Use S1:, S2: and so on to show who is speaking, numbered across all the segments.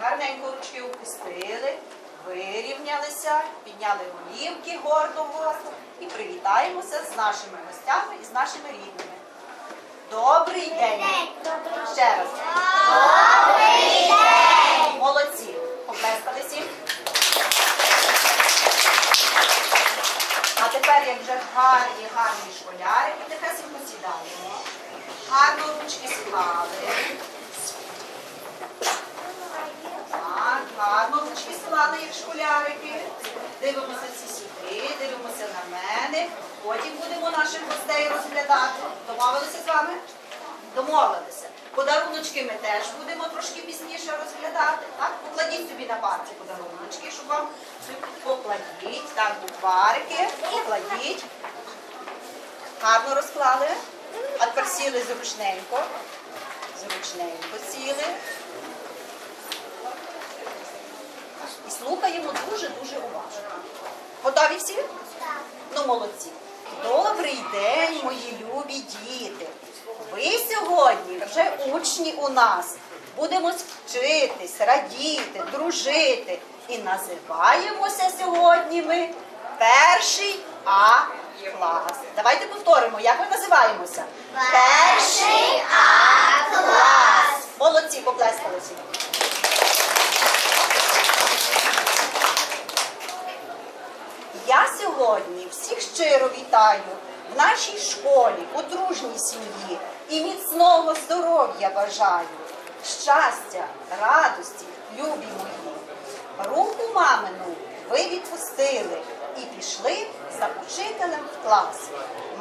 S1: Гарненько ручки опустили, вирівнялися, підняли голівки гордо-гордо і привітаємося з нашими гостями і з нашими рідними. Добрий день! Ще раз. Добрий день! Молодці! Поплескали всім. А тепер, як вже гарні, гарні школяри, тихесенько сідаємо. Гарно ручки склали. Так, гарно склали, як школярики. Дивимося всі сюди, дивимося на мене. Потім будемо наших гостей розглядати. Домовилися з вами? Домовилися. Подаруночки ми теж будемо трошки пізніше розглядати. Так? Покладіть собі на парці подаруночки, щоб вам покладіть. Так, букварики, покладіть. Гарно розклали. А тепер сіли зручненько. Зручненько сіли. І слухаємо дуже-дуже уважно. Готові всі? Ну, молодці. Добрий день, мої любі діти. Ви сьогодні вже учні у нас. Будемо вчитись, радіти, дружити. І називаємося сьогодні ми перший А клас. Давайте повторимо, як ми називаємося? Перший А клас. Молодці, поплескали Я сьогодні всіх щиро вітаю в нашій школі, у дружній сім'ї і міцного здоров'я бажаю, щастя, радості, любі мої. Руку мамину ви відпустили і пішли за учителем в клас.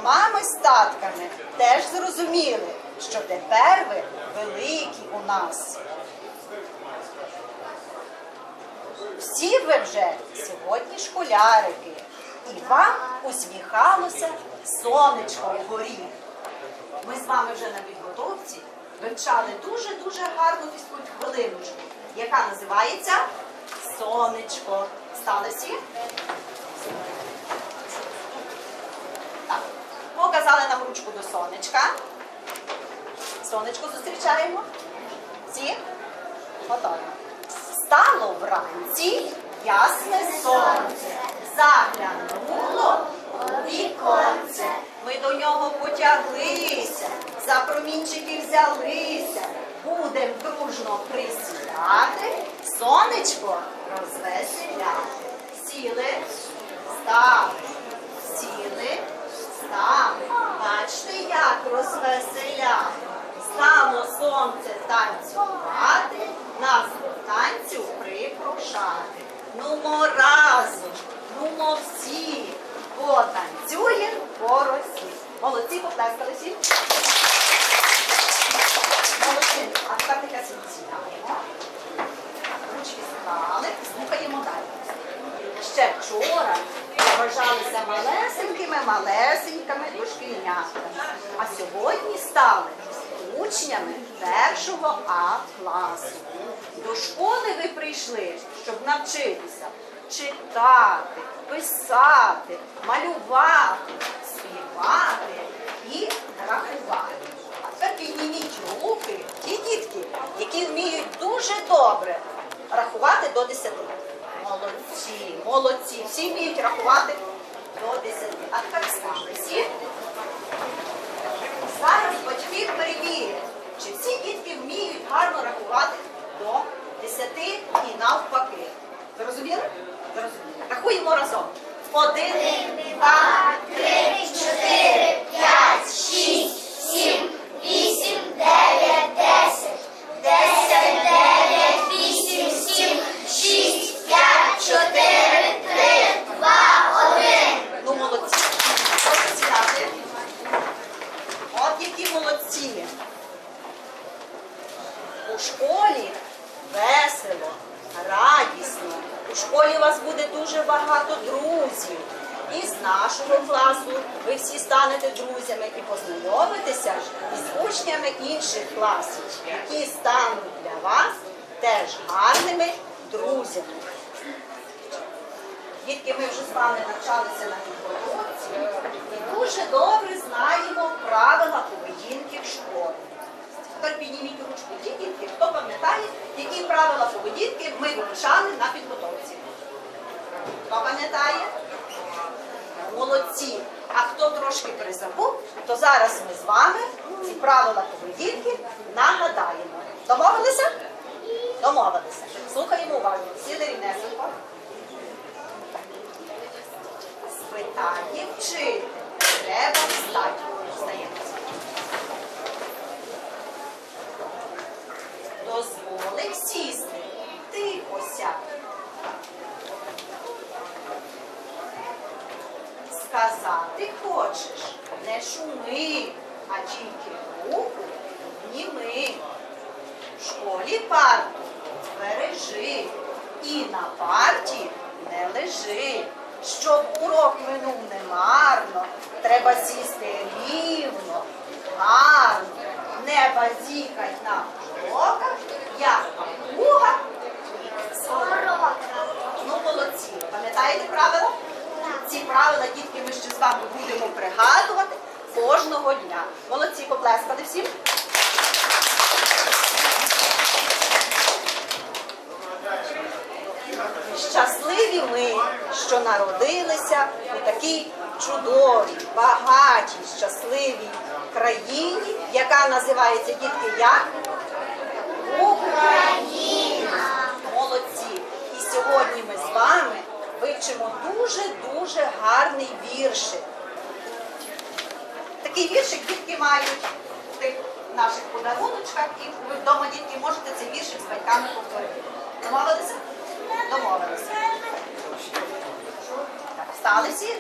S1: Мами з татками теж зрозуміли, що тепер ви великі у нас. Всі ви вже сьогодні школярики, і вам усміхалося сонечко вгорі. Ми з вами вже на підготовці вивчали дуже-дуже гарну фізкульт хвилиночку, яка називається Сонечко. Стали всі? Так. Показали нам ручку до сонечка. Сонечко зустрічаємо. Всі? Готові. Стало вранці ясне сонце, заглянуло у віконце. Ми до нього потяглися, за промінчики взялися. Будем дружно присідати, сонечко розвеселяти. Сіли, стали, сіли, стали. Бачите, як розвеселяти. Стало сонце танцювати, нас танцю припрошати. Нумо разом, нумо всі, потанцюєм по росі. Молодці, поплескали всі. Молодці. А тепер таке сідаємо. Ручки склали, слухаємо далі. Ще вчора вважалися малесенькими, малесенькими дошкільнятками. А сьогодні стали учнями першого А класу. До школи ви прийшли, щоб навчитися читати, писати, малювати, співати і рахувати. А тепер підніміть руки ті дітки, які вміють дуже добре рахувати до 10. Молодці, молодці. Всі вміють рахувати до 10. А тепер стали всі. Зараз батьки перевірять, чи всі дітки вміють гарно рахувати до 10 і навпаки. Зрозуміли? Зрозуміли. Рахуємо разом. Один, два, три, чотири, п'ять, шість, сім, вісім, дев'ять, десять. Десять, дев'ять, вісім, сім, шість, п'ять, чотири, три, два, один. Ну, молодці. Можете сідати. От які молодці. У школі весело, радісно. У школі у вас буде дуже багато друзів. із нашого класу. Ви всі станете друзями і познайомитеся із учнями інших класів, які стануть для вас теж гарними друзями. Дітки, ми вже з вами навчалися на підготовці і дуже добре знаємо правила поведінки в школі. Тепер підніміть ручку ті дітки, хто пам'ятає, які правила поведінки ми вивчали на підготовці. Хто пам'ятає? Молодці. А хто трошки призабув, то зараз ми з вами ці правила поведінки нагадаємо. Домовилися? Домовилися. Слухаємо уважно. Сіли рівнесенько. Спитає вчитель. Треба встати. Встаємо. Дозволив сісти. Тихо сядь. Сказати хочеш, не шуми, а тільки руку вніми. В школі парту бережи і на парті не лежи. Щоб урок минув немарно, треба сісти рівно, гарно, не базікать на уроках, як папуга сорока. Ну, молодці. Пам'ятаєте правила? Ці правила, дітки, ми ще з вами будемо пригадувати кожного дня. Молодці, поплескали всім. Щасливі ми, що народилися у такій чудовій, багатій, щасливій країні, яка називається дітки як? Україна! Молодці! І сьогодні ми з вами вивчимо дуже-дуже гарний віршик. Такий віршик дітки мають в тих наших подаруночках, і ви вдома дітки можете цей віршик з батьками повторити. Домовилися? Всі,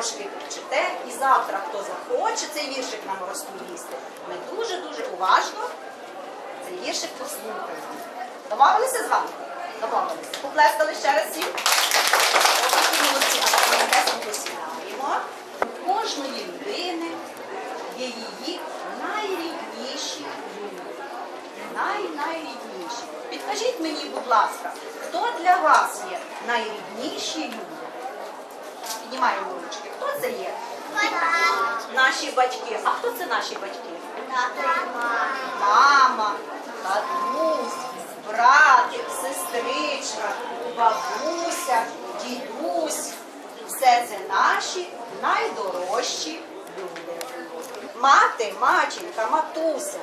S1: трошки вчите, і завтра, хто захоче цей віршик нам розповісти, ми дуже-дуже уважно цей віршик послухаємо. Домовилися з вами? Домовилися. Поплескали ще раз всім. У кожної людини є її найрідніші люди. Най-найрідніші. Підкажіть мені, будь ласка, хто для вас є найрідніші люди? Піднімаємо ручки. Хто це є? Наші батьки. А хто це наші батьки? Мама, татусь, братик, сестричка, бабуся, дідусь. Все це наші найдорожчі люди. Мати, маченька, матуся,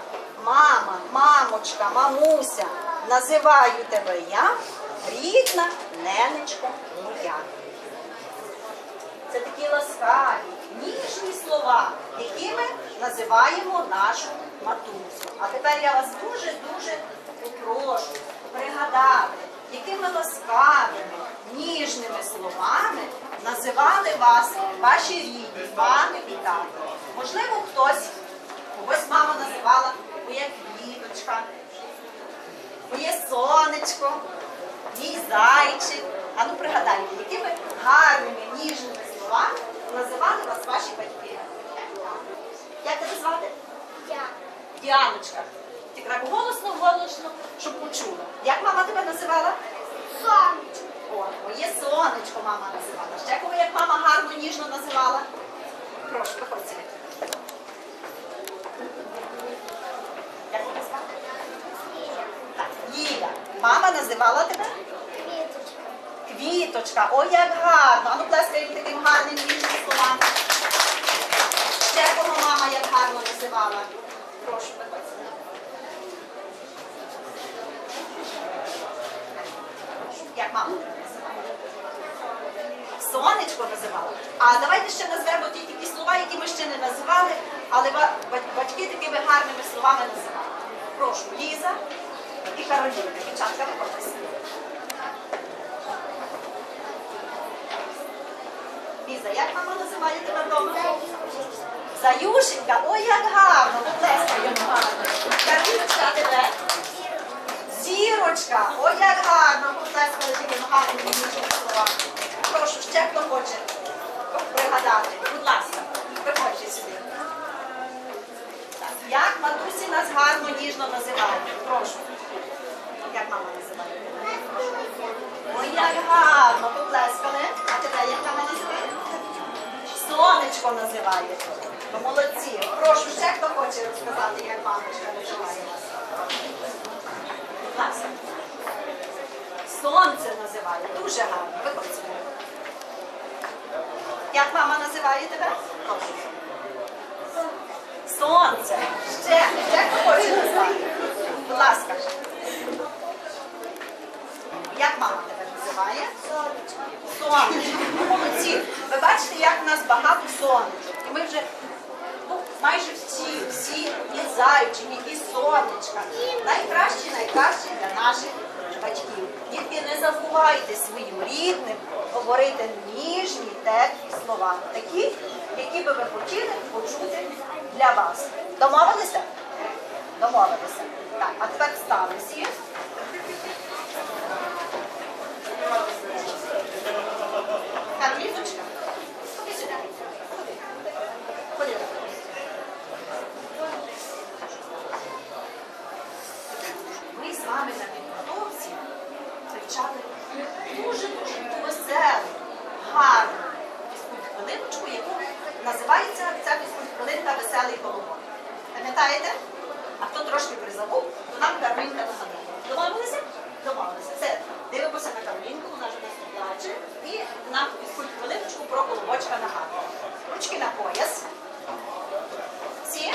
S1: мама, мамочка, мамуся. Називаю тебе я, рідна ненечко моя. Це такі ласкаві, ніжні слова, якими називаємо нашу матусю. А тепер я вас дуже-дуже попрошу пригадати, якими ласкавими, ніжними словами називали вас ваші рідні, мами і тато. Можливо, хтось, когось мама називала моя квіточка, моє сонечко, мій зайчик. А ну пригадаємо, якими гарними, ніжними словами називали вас ваші батьки. Як тебе звати? Діаночка. Ти так голосно, голосно, щоб почула. Як мама тебе називала? О, моє сонечко мама називала. Ще кого як мама гарно, ніжно називала? Прошу, виходь. Як тебе звати? Так, Їля. Мама називала тебе? Квіточка, ой, як гарно. Ну плескаємо таким гарним ніжним словам. Кого мама як гарно називала. Прошу, виходь. Як мама називала? Сонечко називали. А давайте ще назвемо ті такі слова, які ми ще не називали, але батьки такими гарними словами називали. Прошу, Ліза і Кароліна. Дівчатка, виходьте сюди. Як мама називає тебе вдома? Заюшенька, ой, як гарно, поплескаємо гарно. Кароліночка, а тебе? Зірочка, ой, як гарно, поплескали такими гарними ніжними словами. Прошу, ще хто хоче пригадати. Будь ласка, приходьте сюди. Як матусі нас гарно ніжно називають? Прошу. Як мама називає? Ой, як гарно, поплескали. А тебе як мама називає? Сонечко називає. Ну, молодці. Прошу, ще хто хоче розказати, як мамочка називає вас. Сонце називає. Дуже гарно. Виходь сюди. Як мама називає тебе? Сонце. Ще, ще хто хоче назвати? Будь ласка. Як мама тебе називає? Сонечко. Сонечко. Молодці. Ви бачите, як в нас багато сонечок. І ми вже ну, майже всі, всі і зайчики, і сонечка. Найкращі, найкращі для наших батьків. Тільки не забувайте своїм рідним говорити ніжні, теплі слова. Такі, які би ви хотіли почути для вас. Домовилися? Домовилися. Так, а тепер встали всі. Так, Лізочка, ходи сюди. Ходи. Ми з вами на підготовці вивчали дуже-дуже веселу, гарну фізкульт-хвилиночку, яку називається ця фізкульт-хвилинка Веселий колобок. Пам'ятаєте? А хто трошки призабув, то нам Каролінка нагадає. Домовилися? Домовилися. Це дивимося на Каролінку, вона нас тут плаче. І нам фізкульт-хвилиночку про колобочка нагадує. Ручки на пояс. Всі?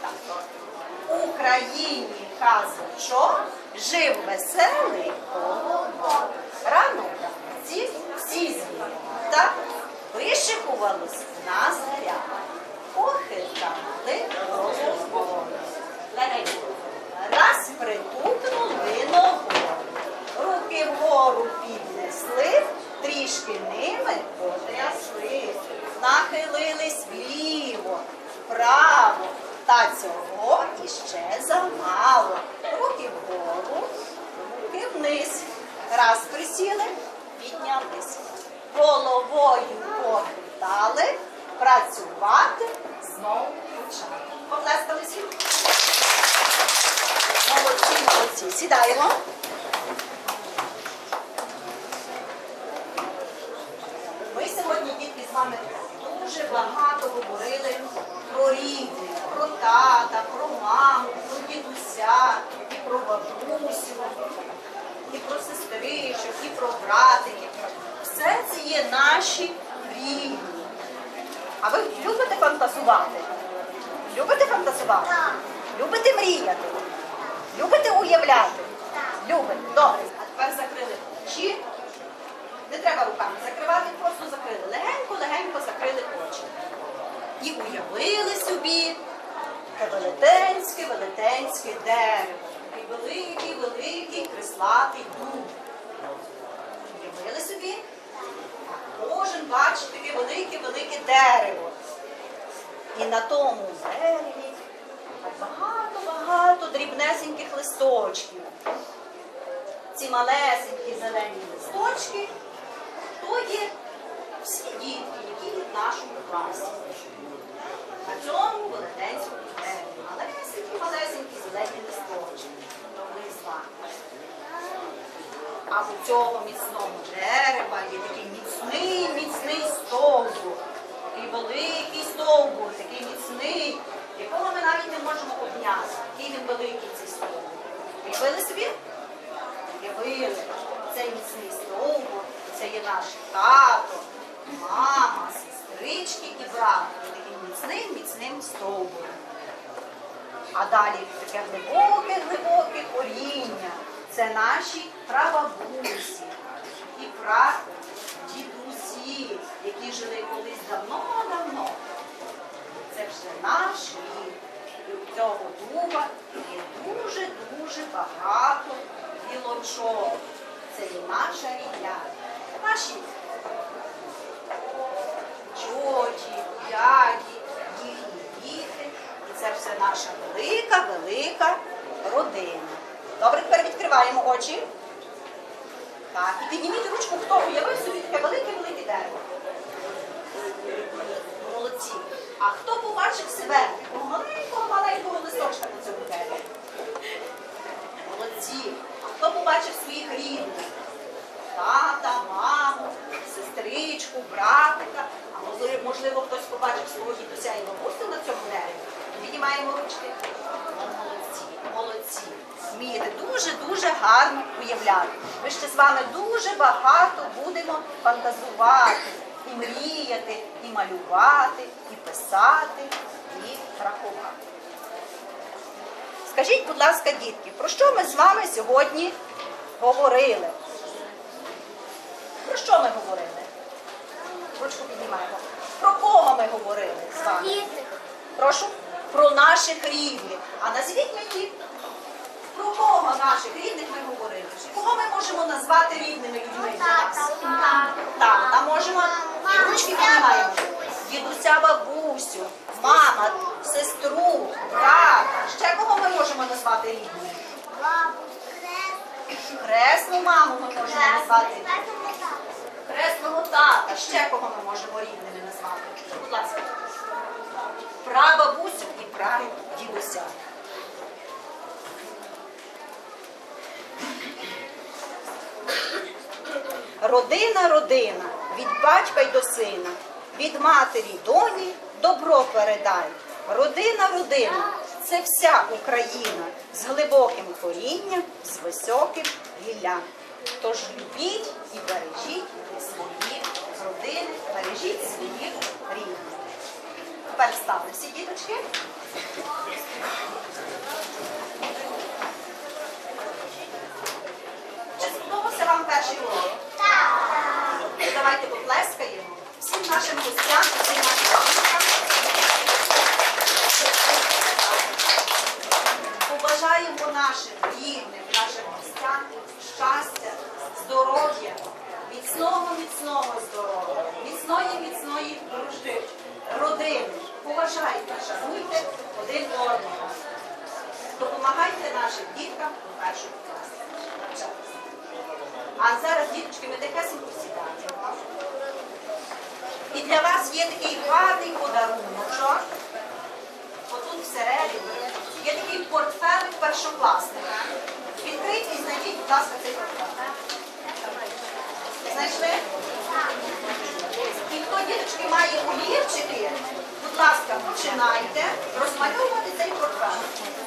S1: Так. Україні казочок жив веселий колобок. Рано всі звірята вишикувались на заря. Похитали головою. Раз притупнули ногою. Вгору піднесли, трішки ними потрясли. Нахилились вліво, вправо. Та цього іще замало. Руки вгору, руки вниз. Раз присіли, піднялись. Головою похитали, працювати знову почали. Поплескали всі. Молодці, молодці. Сідаємо. Ми сьогодні, дітки, з вами дуже багато говорили про рідних, про тата, про маму, про дідуся, і про бабусю, і про сестричок, і про братиків. Все це є наші рідні. А ви любите фантазувати? Любите фантазувати?
S2: Так.
S1: Любите мріяти? Любите уявляти? Любите. Добре. А тепер закрили очі. Не треба руками закривати, просто закрили. Легенько-легенько закрили очі. І уявили собі те велетенське, велетенське дерево. Такий великий, великий крислатий дуб. Уявили собі? Кожен бачить таке велике, велике дерево. І на тому дереві багато-багато дрібнесеньких листочків. Ці малесенькі зелені листочки, то є всі дітки, які є в нашому класі. Цьому велетенському дереві. Малесенькі, малесенькі зелені листочки. З вами. А у цього міцного дерева є такий міцний, міцний стовбур. Такий великий стовбур, такий міцний, якого ми навіть не можемо обняти. Який він великий цей стовбур. Уявили собі? Уявили. Цей міцний стовбур, це є наш тато, мама, сестрички і брат. Таким міцним, міцним стовбуром. А далі таке глибоке, глибоке коріння. Це наші прабабусі і прадідусі. які жили колись давно-давно. Це вже наш рід. І у цього дуба є дуже-дуже багато гілочок. Це і наша рідня. Наші чоті, дяді, це все наша велика, велика родина. Добре, тепер відкриваємо очі. Так, і підніміть ручку, хто уявив собі таке велике-велике дерево. Молодці. А хто побачив себе такого маленького маленького листочка на цьому дереві? Молодці. А хто побачив своїх рідних? Тата, маму, сестричку, братика. А можливо, хтось побачив свого дідуся і бабусю на цьому дереві. Піднімаємо ручки. Молодці, молодці. Вмієте дуже-дуже гарно уявляти. Ми ще з вами дуже багато будемо фантазувати, і мріяти, і малювати, і писати, і рахувати. Скажіть, будь ласка, дітки, про що ми з вами сьогодні говорили? Про що ми говорили? Ручку піднімаємо. Про кого ми говорили з вами? Прошу. Про наших рідних. А назвіть мені, про кого наших рідних ми говорили? Кого ми можемо назвати рідними людьми для нас? Тата можемо. І ручки піднімаємо. Дідуся, бабусю, мама, сестру, брата. Ще кого ми можемо назвати рідними? Хресну маму ми можемо назвати. Хресного тата. Ще кого ми можемо рідними назвати? Будь ласка. Прабабусю і прадідуся. Родина, родина, від батька й до сина, від матері й доні добро передай. Родина, родина це вся Україна з глибоким корінням, з високим гіллям. Тож любіть і бережіть свої родини, бережіть своїх рідних. Тепер стали всі діточки. Чи сподобався вам перший урок? Ну, Давайте поплескаємо всім нашим гостям, всім нашим діткам. Побажаємо нашим рідним, нашим гостям щастя, здоров'я, міцного, міцного здоров'я, міцної, міцної дружби, родини. Поважайте, шануйте один одного. Допомагайте нашим діткам у першому класі. А зараз, діточки, ми тихесенько сідаємо. І для вас є такий гарний подарунок. Отут всередині є такий портфелик першокласника. Відкрийте і знайдіть, будь ласка, цей портфелик. Знайшли? І хто, діточки, має олівчики, будь ласка, починайте розмальовувати цей портфель.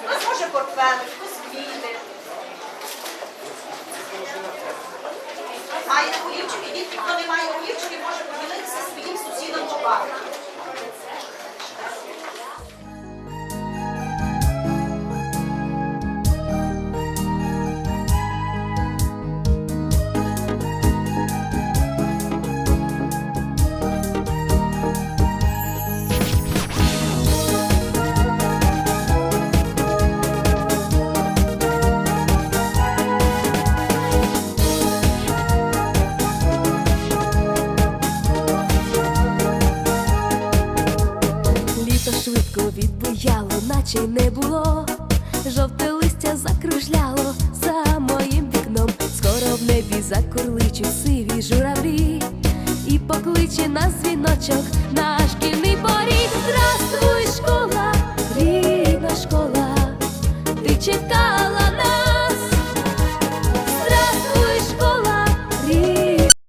S1: У нас може портфелик, хтось квіти. Має у дітки, хто не має у олівчики, може поділитися своїм сусідом по парку.